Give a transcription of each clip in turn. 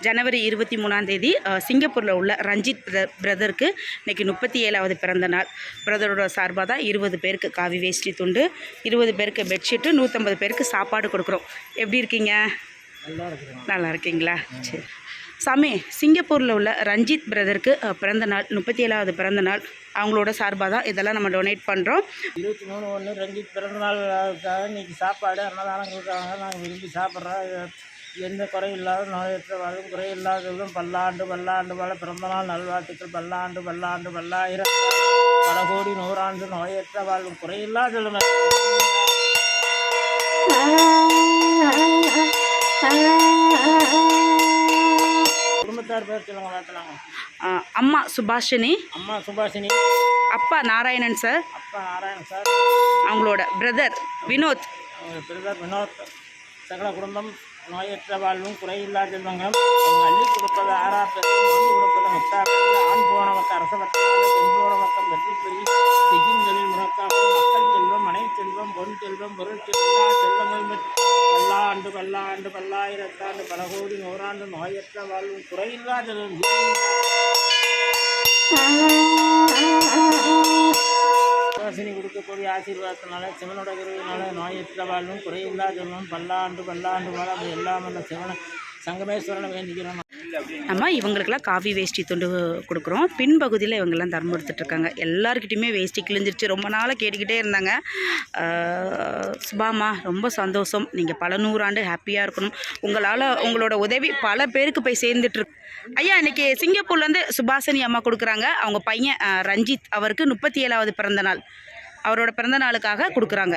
ஜனவரி இருபத்தி மூணாம் தேதி சிங்கப்பூரில் உள்ள ரஞ்சித் பிர- பிரதருக்கு இன்றைக்கி முப்பத்தி ஏழாவது பிறந்த நாள். பிரதரோட சார்பாக தான் இருபது பேருக்கு காவி வேஷ்டி துண்டு இருபது பேருக்கு பெட்ஷீட்டு நூற்றம்பது பேருக்கு சாப்பாடு கொடுக்குறோம். எப்படி இருக்கீங்க? நல்லா இருக்கீங்களா? சரி. சாமி சிங்கப்பூரில் உள்ள ரஞ்சித் பிரதருக்கு பிறந்த நாள் முப்பத்தி ஏழாவது பிறந்த நாள். அவங்களோட சார்பாக தான் இதெல்லாம் நம்ம டொனேட் பண்ணுறோம் இருபத்தி மூணு ஒன்று ரஞ்சித் பிறந்தநாளுக்காக இன்றைக்கி சாப்பாடு அன்னதானம் கொடுக்குறாங்க. நாங்கள் விரும்பி சாப்பிட்றோம். எந்த குறையும் இல்லாத நோயற்ற வாழும் குறை இல்லாதவர்களும் பல்லாண்டு பல்லாண்டு பல பிறந்தநாள் நல்வாழ்த்துக்கள். பல்லாண்டு பல்லாண்டு பல்லாயிரம் பல கோடி நூறாண்டு நோயற்ற வாழும் குறையில்லாதவர்களும் குடும்பத்தார் பேர் சொல்லுங்க பார்க்கலாங்க அம்மா சுபாஷினி. அம்மா சுபாஷினி. அப்பா நாராயணன் சார். அப்பா நாராயண் சார். அவங்களோட பிரதர் வினோத். பிரதர் வினோத். சகல குடும்பம் நோயற்ற வாழ்வும் குறையில்லா செல்வங்களும் அவங்க அள்ளி கொடுப்பது ஆறாப்பது வந்து கொடுப்பது முத்தாப்பது ஆண் போன பக்கம் அரச பக்கம் பெண் வெற்றி பெறி செய்யும் தொழில் முறக்காமல் மக்கள் செல்வம் மனை செல்வம் பொன் செல்வம் பொருள் செல்வம் எல்லா செல்வங்களும் பெற்று பல்லாண்டு பல்லாண்டு பல்லாயிரத்தாண்டு பல கோடி நூறாண்டு நோயற்ற வாழ்வும் குறையில்லா செல்வம். வாசினி ஆசீர்வாதத்தினால சிவனோட குருவினால நோயற்ற வாழ்வும் குறையில்லா பல்லாண்டு பல்லாண்டு வாழ அது எல்லாம் அந்த சிவனை சங்கமேஸ்வரனை வேண்டிக்கிறோம். நம்ம இவங்களுக்கெல்லாம் காவி வேஷ்டி துண்டு கொடுக்குறோம். பின்பகுதியில் இவங்கெல்லாம் தர்மம் எடுத்துட்ருக்காங்க எல்லாருக்கிட்டையுமே வேஷ்டி கிழிஞ்சிருச்சு. ரொம்ப நாளாக கேட்டுக்கிட்டே இருந்தாங்க. சுபாமா ரொம்ப சந்தோஷம். நீங்கள் பல நூறாண்டு ஹாப்பியாக இருக்கணும். உங்களால் உங்களோட உதவி பல பேருக்கு போய் சேர்ந்துட்டுருக்கு ஐயா இன்றைக்கி சிங்கப்பூர்லேருந்து சுபாஷினி அம்மா கொடுக்குறாங்க. அவங்க பையன் ரஞ்சித். அவருக்கு முப்பத்தி ஏழாவது பிறந்த நாள். அவரோட பிறந்த நாளுக்காக கொடுக்குறாங்க.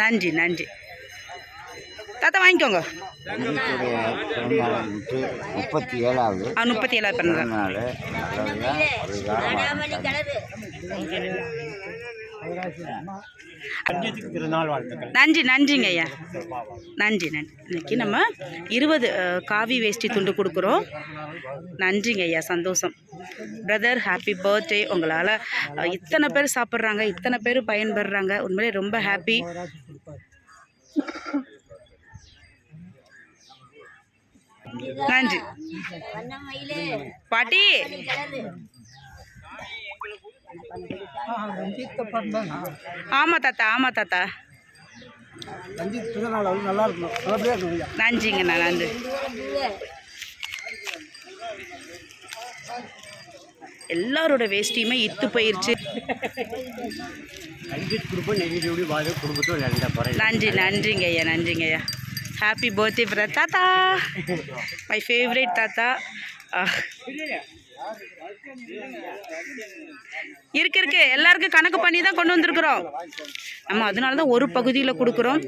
நன்றி நன்றி. தாத்தா வாங்கிக்கோங்க. முப்பத்தி ஏழாவது ஆ முப்பத்தி ஏழாவது பிறந்த நாள். திருநாள் வாழ்த்துக்கள் நன்றி நன்றிங்க ஐயா. நன்றி நன்றி இன்னைக்கு நம்ம இருபது காவி வேஷ்டி துண்டு கொடுக்குறோம். நன்றிங்க ஐயா சந்தோஷம். பிரதர் ஹாப்பி பர்த்டே உங்களால் இத்தனை பேர் சாப்பிட்றாங்க இத்தனை பேர் பயன்படுறாங்க. உண்மையிலே ரொம்ப ஹாப்பி நன்றி. பாட்டி. ஆமாம் தாத்தா ஆமாம் தாத்தா. ரஞ்சித் திருநாள் வந்து நல்லா இருக்கணும். நல்லபடியாக இருக்கணும் நன்றிங்கண்ணா நன்றி. எல்லாரோட வேஷ்டியுமே இத்து போயிருச்சு. நன்றி நன்றிங்க ஐயா நன்றிங்க ஐயா. ஹாப்பி பர்த்டே பிரதர் தாத்தா. மை ஃபேவரேட் தாத்தா. ஆஹ். இருக்கு இருக்கு. எல்லாருக்கும் கணக்கு பண்ணி தான் கொண்டு வந்திருக்கிறோம். நம்ம அதனால தான் ஒரு பகுதியில் கொடுக்குறோம்.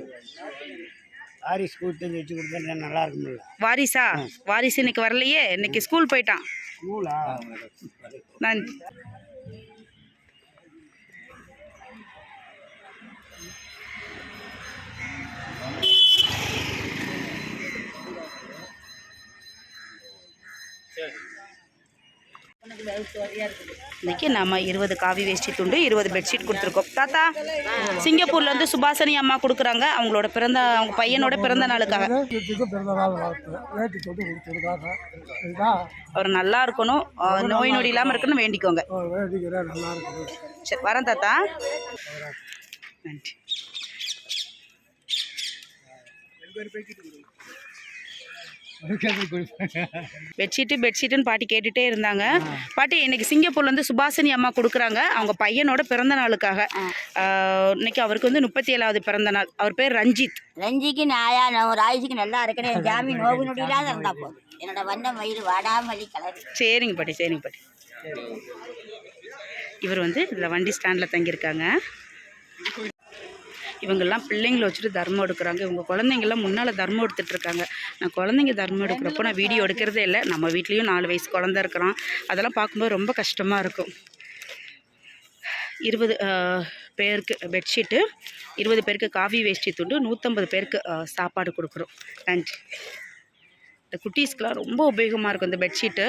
ஆரிஸ் கூட்டு வச்சு கொடுத்தா நல்லா இருக்கும்ல. வாரிசா? வாரிசு இன்னைக்கு வரலையே. இன்னைக்கு ஸ்கூல் போயிட்டான். நன்றி இன்னைக்கு நம்ம இருபது காவி வேஷ்டி துண்டு இருபது பெட்ஷீட் கொடுத்துருக்கோம். தாத்தா சிங்கப்பூர்ல இருந்து சுபாசனி அம்மா கொடுக்குறாங்க. அவங்களோட பிறந்த அவங்க பையனோட பிறந்த நாளுக்காக. அவர் நல்லா இருக்கணும். நோய் நொடி இல்லாமல் இருக்கணும். வேண்டிக்கோங்க. சரி வரேன் தாத்தா. நன்றி. பெட்ஷீட்டு பெட்ஷீட்டுன்னு பாட்டி கேட்டுட்டே இருந்தாங்க. பாட்டி இன்னைக்கு சிங்கப்பூர்லேருந்து சுபாசினி அம்மா கொடுக்குறாங்க. அவங்க பையனோட பிறந்த நாளுக்காக. இன்னைக்கு அவருக்கு வந்து முப்பத்தி ஏழாவது பிறந்த நாள். அவர் பேர் ரஞ்சித். ரஞ்சிக்கு நாயா நான் ஒரு ஆயுசுக்கு நல்லா இருக்கிறேன் என் ஜாமி நோவு நொடியில்லாத இருந்தா போதும். என்னோட வண்ண மயில் வாடாமல்லி கலர். சரிங்க பாட்டி சரிங்க பாட்டி. இவர் வந்து இதில் வண்டி ஸ்டாண்டில் தங்கியிருக்காங்க. இவங்கெல்லாம் பிள்ளைங்களை வச்சுட்டு தர்மம் எடுக்கிறாங்க. இவங்க குழந்தைங்கெல்லாம் முன்னால் தர்மம் எடுத்துட்டு இருக்காங்க. நான் குழந்தைங்க தர்மம் எடுக்கிறப்போ நான் வீடியோ எடுக்கிறதே இல்லை. நம்ம வீட்லேயும் நாலு வயசு குழந்த இருக்கிறான். அதெல்லாம் பார்க்கும்போது ரொம்ப கஷ்டமாக இருக்கும். இருபது பேருக்கு பெட்ஷீட்டு இருபது பேருக்கு காவி வேஷ்டி துண்டு நூற்றம்பது பேருக்கு சாப்பாடு கொடுக்குறோம். நன்றி. இந்த குட்டீஸ்க்கெலாம் ரொம்ப உபயோகமாக இருக்கும் இந்த பெட்ஷீட்டு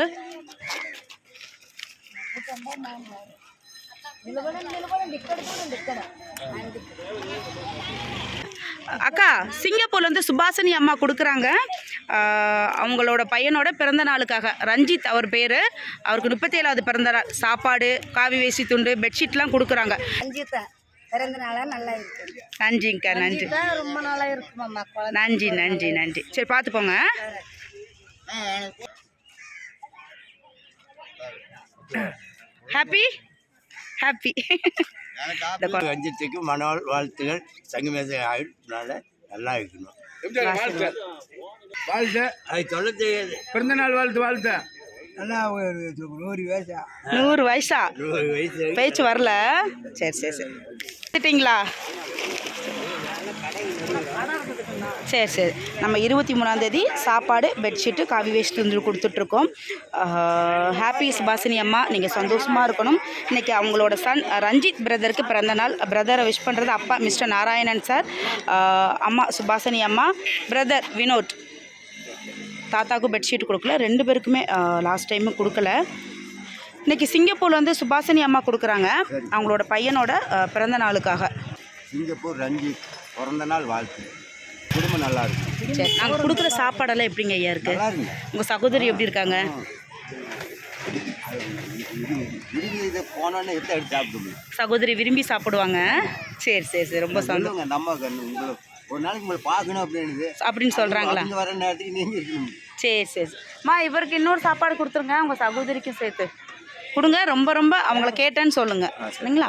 அக்கா சிங்கப்பூர்லேருந்து சுபாசினி அம்மா கொடுக்குறாங்க. அவங்களோட பையனோட பிறந்த நாளுக்காக. ரஞ்சித் அவர் பேர். அவருக்கு முப்பத்தி ஏழாவது பிறந்த நாள். சாப்பாடு காவி வேசி துண்டு பெட்ஷீட்லாம் கொடுக்குறாங்க. பிறந்த நாளாக நல்லா இருக்கு. நன்றிங்கக்கா நன்றி. ரொம்ப நாளாக இருக்குமாம்மா நன்றி நன்றி நன்றி. சரி பார்த்து போங்க ஹாப்பி ஹாப்பி ரஞ்சித்துக்கு மனவாழ் வாழ்த்துகள் சங்கமேச ஆயுட்னால நல்லா இருக்கணும். வாழ்த்து? அது சொல்ல தெரியாது பிறந்த நாள் வாழ்த்து வாழ்த்து. நல்லா ஒரு நூறு வயசா. நூறு வயசா? நூறு வயசு. பேச்சு வரல. சரி சரி சரி. எடுத்துட்டிங்களா சரி சரி நம்ம இருபத்தி மூணாந்தேதி சாப்பாடு பெட்ஷீட்டு காவி வேஸ்ட் துண்டு கொடுத்துட்ருக்கோம். ஹாப்பி சுபாசினி அம்மா நீங்கள் சந்தோஷமாக இருக்கணும். இன்றைக்கி அவங்களோட சன் ரஞ்சித் பிரதருக்கு பிறந்த நாள். பிரதரை விஷ் பண்ணுறது அப்பா மிஸ்டர் நாராயணன் சார் அம்மா சுபாசினி அம்மா பிரதர் வினோத். தாத்தாவுக்கும் பெட்ஷீட் கொடுக்கல. ரெண்டு பேருக்குமே லாஸ்ட் டைமு கொடுக்கல. இன்னைக்கு சிங்கப்பூர்ல வந்து சுபாசினி அம்மா கொடுக்குறாங்க. அவங்களோட பையனோட பிறந்த நாளுக்காக. சிங்கப்பூர் ரஞ்சித் பிறந்த நாள் வாழ்த்து. குடும்பம் நல்லா இருக்கும் சரி நாங்கள் கொடுக்குற சாப்பாடெல்லாம் எப்படிங்க ஐயா இருக்கு? நல்லா உங்கள் சகோதரி எப்படி இருக்காங்க? விரும்பி இதை போனோன்னே எடுத்து எடுத்து சகோதரி விரும்பி சாப்பிடுவாங்க? சரி சரி சரி. ரொம்ப சந்தோஷம் சொல்லுங்க நம்ம கண்ணு உங்களை ஒரு நாளைக்கு உங்களை பார்க்கணும் அப்படின்னு அப்படின்னு சொல்கிறாங்களா வர நேரத்துக்கு நீங்கள் இருக்கணும். சரி சரி மா இவருக்கு இன்னொரு சாப்பாடு கொடுத்துருங்க. உங்கள் சகோதரிக்கும் சேர்த்து. கொடுங்க ரொம்ப ரொம்ப அவங்கள கேட்டேன்னு சொல்லுங்க. சரிங்களா?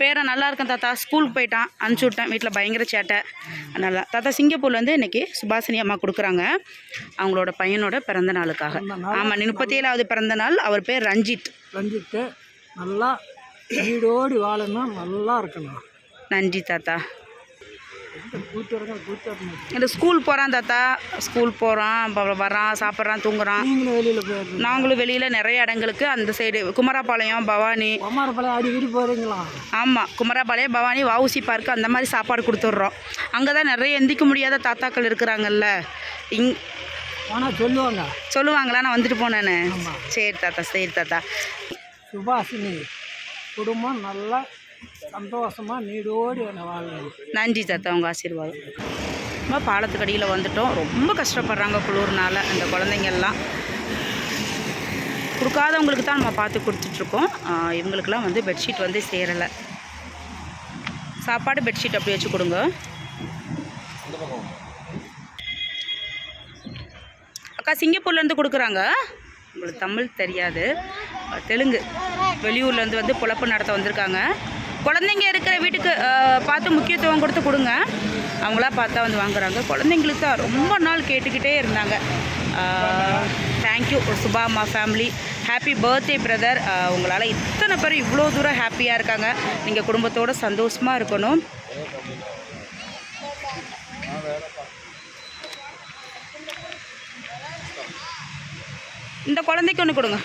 பேரை நல்லா இருக்கேன் தாத்தா. ஸ்கூலுக்கு போயிட்டான் அனுப்பிச்சி விட்டேன். வீட்டில் பயங்கர சேட்டை. நல்லா தாத்தா சிங்கப்பூர்லேருந்து இன்னைக்கு சுபாசினி அம்மா கொடுக்குறாங்க அவங்களோட பையனோட பிறந்த நாளுக்காக. ஆமாம் முப்பத்தி ஏழாவது பிறந்த நாள். அவர் பேர் ரஞ்சித். ரஞ்சித்து நல்லா வீடோடி வாழணும் நல்லா இருக்கணும். நன்றி தாத்தா கூட்டு வரங்க கூட்டு வரணும் இந்த ஸ்கூல் போகிறான் தாத்தா. ஸ்கூல் போகிறான் வரான் சாப்பிட்றான் தூங்குறான். நீங்களும் வெளியில் போயிடணும் நாங்களும் வெளியில் நிறைய இடங்களுக்கு அந்த சைடு குமராபாளையம் பவானி. அடிக்கடி போகிறீங்களா ஆமாம் குமராபாளையம் பவானி வவுசி பார்க்கு அந்த மாதிரி சாப்பாடு கொடுத்துட்றோம். அங்கே தான் நிறைய எந்திக்க முடியாத தாத்தாக்கள் இருக்கிறாங்கல்ல. இங் ஆனால் சொல்லுவாங்க சொல்லுவாங்களா நான் வந்துட்டு போனேன்னு. சரி தாத்தா சரி தாத்தா. சுபாஷினி குடும்பம் நல்லா சந்தோஷமாக நீடோடி வாழணும் நன்றி தாத்தா உங்கள் ஆசீர்வாதம். நம்ம பாலத்துக்கடியில் வந்துட்டோம். ரொம்ப கஷ்டப்படுறாங்க குளிர்னால அந்த குழந்தைங்கள்லாம். கொடுக்காதவங்களுக்கு தான் நம்ம பார்த்து கொடுத்துட்ருக்கோம். இவங்களுக்கெல்லாம் வந்து பெட்ஷீட் வந்து சேரலை. சாப்பாடு பெட்ஷீட் அப்படி வச்சு கொடுங்க. அக்கா சிங்கப்பூர்லேருந்து கொடுக்குறாங்க. உங்களுக்கு தமிழ் தெரியாது. தெலுங்கு. வெளியூர்லேருந்து வந்து பொழப்பு நடத்த வந்திருக்காங்க. குழந்தைங்க இருக்கிற வீட்டுக்கு பார்த்து முக்கியத்துவம் கொடுத்து கொடுங்க. அவங்களா பார்த்தா வந்து வாங்குறாங்க. குழந்தைங்களுக்கு தான் ரொம்ப நாள் கேட்டுக்கிட்டே இருந்தாங்க. Thank you சுபாமா family happy birthday brother உங்களால் இத்தனை பேர் இவ்வளோ தூரம் ஹாப்பியாக இருக்காங்க. நீங்கள் குடும்பத்தோடு சந்தோஷமாக இருக்கணும். இந்த குழந்தைக்கு ஒன்று கொடுங்க.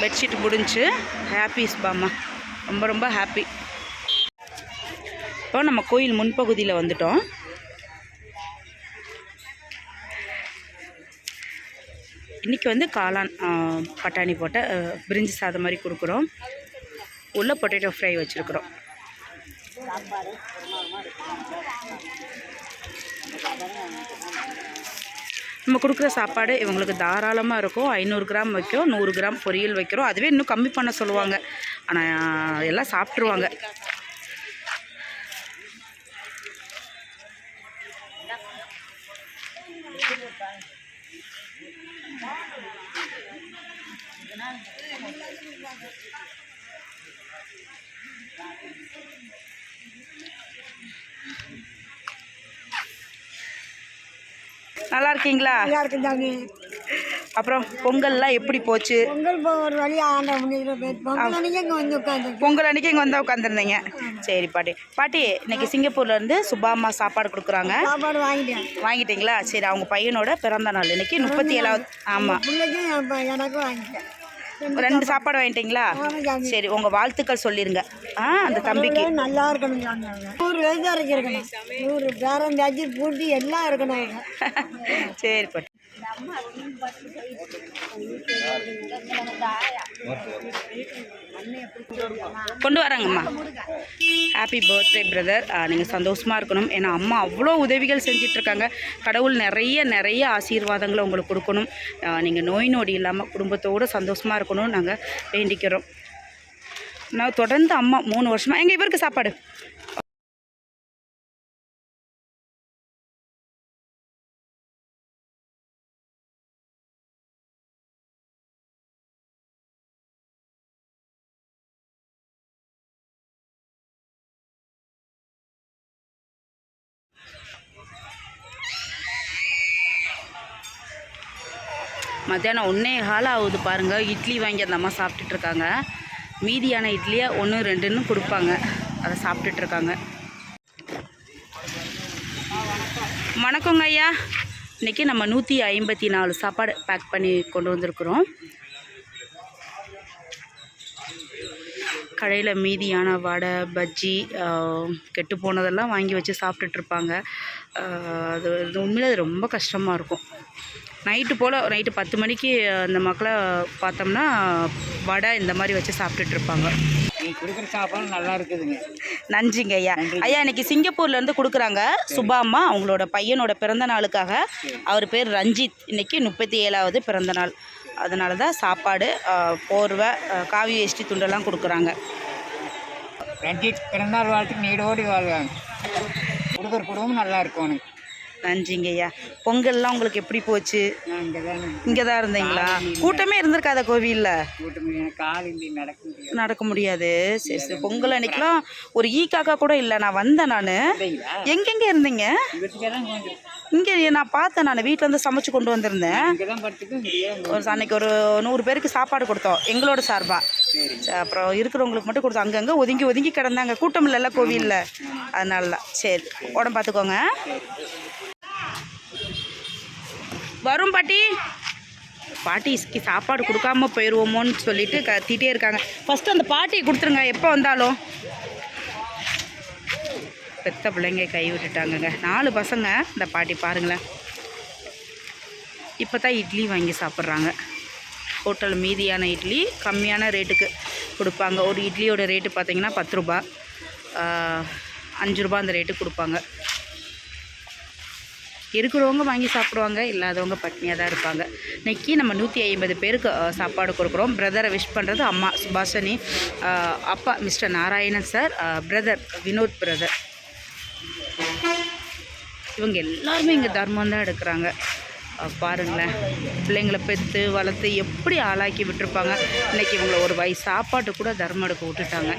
பெட்ஷீட் முடிஞ்சு ஹாப்பி பாம்மா ரொம்ப ரொம்ப ஹாப்பி இப்போ நம்ம கோயில் முன்பகுதியில் வந்துட்டோம். இன்றைக்கி வந்து காளான் பட்டாணி போட்ட பிரிஞ்சு சாதம் மாதிரி கொடுக்குறோம். உள்ள பொட்டேட்டோ ஃப்ரை வச்சுருக்குறோம். நம்ம கொடுக்குற சாப்பாடு இவங்களுக்கு தாராளமாக இருக்கும். ஐநூறு கிராம் வைக்கிறோம் நூறு கிராம் பொரியல் வைக்கிறோம். அதுவே இன்னும் கம்மி பண்ண சொல்லுவாங்க. ஆனால் எல்லாம் சாப்பிட்ருவாங்க நல்லா இருக்கீங்களா நல்லா இருக்கு அப்புறம் பொங்கல்லாம் எப்படி போச்சு? பொங்கல் ஒரு வழி ஆண்ட பொங்கல் அன்னைக்கு இங்கே வந்து உட்காந்து பொங்கல் அன்னைக்கு இங்கே வந்து உட்காந்துருந்தீங்க. சரி பாட்டி. பாட்டி இன்னைக்கு சிங்கப்பூர்லேருந்து சுபாமா சாப்பாடு கொடுக்குறாங்க. சாப்பாடு வாங்கிட்டேன். வாங்கிட்டீங்களா? சரி அவங்க பையனோட பிறந்த நாள் இன்னைக்கு முப்பத்தி ஏழாவது. ஆமாம் எனக்கும் வாங்கிட்டேன். ரெண்டு சாப்பாடு வாங்கிட்டீங்களா? சரி உங்கள் வாழ்த்துக்கள் சொல்லிருங்க. ஆ அந்த தம்பிக்கு. நல்லா இருக்கணும். நூறு வயசு வரைக்கும் இருக்கணும். நூறு பேரம் பேச்சு பூட்டி எல்லாம் இருக்கணும். சரி பாட்டி. கொண்டு வராங்கம்மா. ஹாப்பி பர்த்டே பிரதர் நீங்கள் சந்தோஷமாக இருக்கணும். ஏன்னா அம்மா அவ்வளோ உதவிகள் செஞ்சிட்ருக்காங்க. கடவுள் நிறைய நிறைய ஆசீர்வாதங்களை உங்களுக்கு கொடுக்கணும். நீங்கள் நோய் நொடி இல்லாமல் குடும்பத்தோடு சந்தோஷமாக இருக்கணும்னு நாங்கள் வேண்டிக்கிறோம். நான் தொடர்ந்து அம்மா மூணு வருஷமாக எங்கள் இவருக்கு சாப்பாடு? மத்தியானம் ஒன்றே காலம் ஆகுது பாருங்கள் இட்லி வாங்கி அந்த அம்மா சாப்பிட்டுட்ருக்காங்க. மீதியான இட்லியை ஒன்று ரெண்டுன்னு கொடுப்பாங்க. அதை சாப்பிட்டுட்ருக்காங்க. வணக்கங்க ஐயா. இன்றைக்கி நம்ம நூற்றி ஐம்பத்தி நாலு சாப்பாடு பேக் பண்ணி கொண்டு வந்திருக்கிறோம். கடையில் மீதியான வடை பஜ்ஜி கெட்டு போனதெல்லாம் வாங்கி வச்சு சாப்பிட்டுட்டு இருப்பாங்க அது உண்மையில் அது ரொம்ப கஷ்டமாக இருக்கும். நைட்டு போல் நைட்டு பத்து மணிக்கு அந்த மக்களை பார்த்தோம்னா வடை இந்த மாதிரி வச்சு சாப்பிட்டுட்டு இருப்பாங்க. நீ கொடுக்குற சாப்பாடு நல்லா இருக்குதுங்க. நன்றிங்க ஐயா. ஐயா இன்னைக்கு சிங்கப்பூர்லேருந்து கொடுக்குறாங்க சுபாமா அவங்களோட பையனோட பிறந்த நாளுக்காக. அவர் பேர் ரஞ்சித். இன்னைக்கு முப்பத்தி ஏழாவது பிறந்த நாள். அதனால தான் சாப்பாடு போர்வை காவி வேஷ்டி துண்டெல்லாம் கொடுக்குறாங்க. ரஞ்சித் பிறந்தாள் வாழ்த்துக்கு நீடோடி வாழ்வாங்க. கொடுக்குற குடும்பம் நல்லா இருக்கணும் நன்றிங்க ஐயா பொங்கல்லாம் உங்களுக்கு எப்படி போச்சு? இங்கே தானே இருந்தீங்களா? கூட்டமே இருந்திருக்காத கோவிலில்? நடக்க முடியாது. சரி சரி. பொங்கல் அன்னைக்கெலாம் ஒரு ஈ காக்கா கூட இல்லை. நான் வந்தேன் நான். எங்கெங்கே இருந்தீங்க? இங்கே நான் பார்த்தேன் நான். வீட்டிலேருந்து சமைச்சு கொண்டு வந்திருந்தேன். ஒரு அன்னைக்கு ஒரு நூறு பேருக்கு சாப்பாடு கொடுத்தோம் எங்களோட சார்பாக அப்புறம் இருக்கிறவங்களுக்கு மட்டும் கொடுத்தோம். அங்கங்கே ஒதுங்கி ஒதுங்கி கிடந்தாங்க. கூட்டம் இல்லைல்ல கோவிலில். அதனால தான் சரி உடம்பு பார்த்துக்கோங்க. வரும் பாட்டி. பாட்டிக்கு சாப்பாடு கொடுக்காம போயிடுவோமோன்னு சொல்லிட்டு கத்திட்டே இருக்காங்க. ஃபஸ்ட்டு அந்த பாட்டியை கொடுத்துருங்க எப்போ வந்தாலும். பெத்த பிள்ளைங்க கை விட்டுட்டாங்கங்க. நாலு பசங்க இந்த பாட்டி பாருங்களேன். இப்போ தான் இட்லி வாங்கி சாப்பிட்றாங்க. ஹோட்டல் மீதியான இட்லி கம்மியான ரேட்டுக்கு கொடுப்பாங்க. ஒரு இட்லியோட ரேட்டு பார்த்தீங்கன்னா பத்து ரூபா அஞ்சு ரூபா அந்த ரேட்டுக்கு கொடுப்பாங்க. இருக்கிறவங்க வாங்கி சாப்பிடுவாங்க இல்லாதவங்க பட்னியாக தான் இருப்பாங்க. இன்றைக்கி நம்ம நூற்றி ஐம்பது பேருக்கு சாப்பாடு கொடுக்குறோம். பிரதரை விஷ் பண்ணுறது அம்மா சுபாஷினி அப்பா mister Narayanan sir brother Vinod brother இவங்க எல்லாருமே இங்கே தர்மம் தான் எடுக்கிறாங்க. பாருங்களேன். பிள்ளைங்களை பெற்று வளர்த்து எப்படி ஆளாக்கி விட்டுருப்பாங்க. இன்னைக்கு இவங்களை ஒரு வயசு சாப்பாட்டு கூட தர்மம் எடுக்க விட்டுட்டாங்க.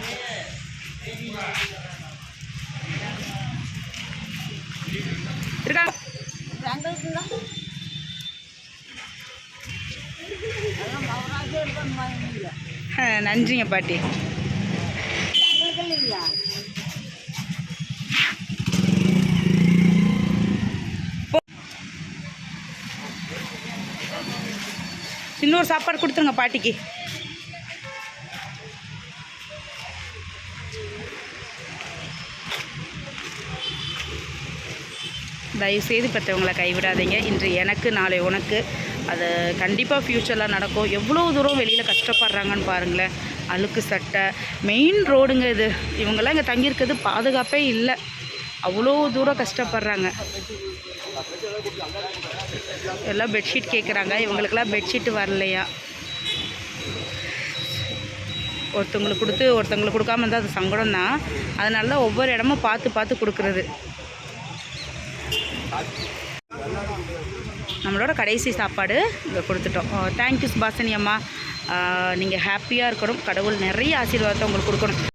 இருக்காங்க? அஹ் நன்றிங்க பாட்டி இன்னொரு சாப்பாடு கொடுத்துருங்க பாட்டிக்கு தயவுசெய்து பெற்றவங்களை கைவிடாதீங்க. இன்று எனக்கு நாளை உனக்கு. அது கண்டிப்பாக ஃப்யூச்சரில் நடக்கும். எவ்வளோ தூரம் வெளியில் கஷ்டப்படுறாங்கன்னு பாருங்களேன். அழுக்கு சட்டை மெயின் ரோடுங்க இது. இவங்கெல்லாம் இங்கே தங்கியிருக்கிறது பாதுகாப்பே இல்லை. அவ்வளோ தூரம் கஷ்டப்படுறாங்க. எல்லாம் பெட்ஷீட் கேட்குறாங்க. இவங்களுக்கெல்லாம் பெட்ஷீட் வரலையா? ஒருத்தவங்களுக்கு கொடுத்து ஒருத்தவங்களுக்கு கொடுக்காம இருந்தால் அது சங்கடம் தான் அதனால தான் ஒவ்வொரு இடமும் பார்த்து பார்த்து கொடுக்குறது. நம்மளோட கடைசி சாப்பாடு இங்கே கொடுத்துட்டோம். தேங்க்யூ சுபாசினி அம்மா. நீங்கள் ஹாப்பியாக இருக்கணும். கடவுள் நிறைய ஆசீர்வாதத்தை உங்களுக்கு கொடுக்கணும்.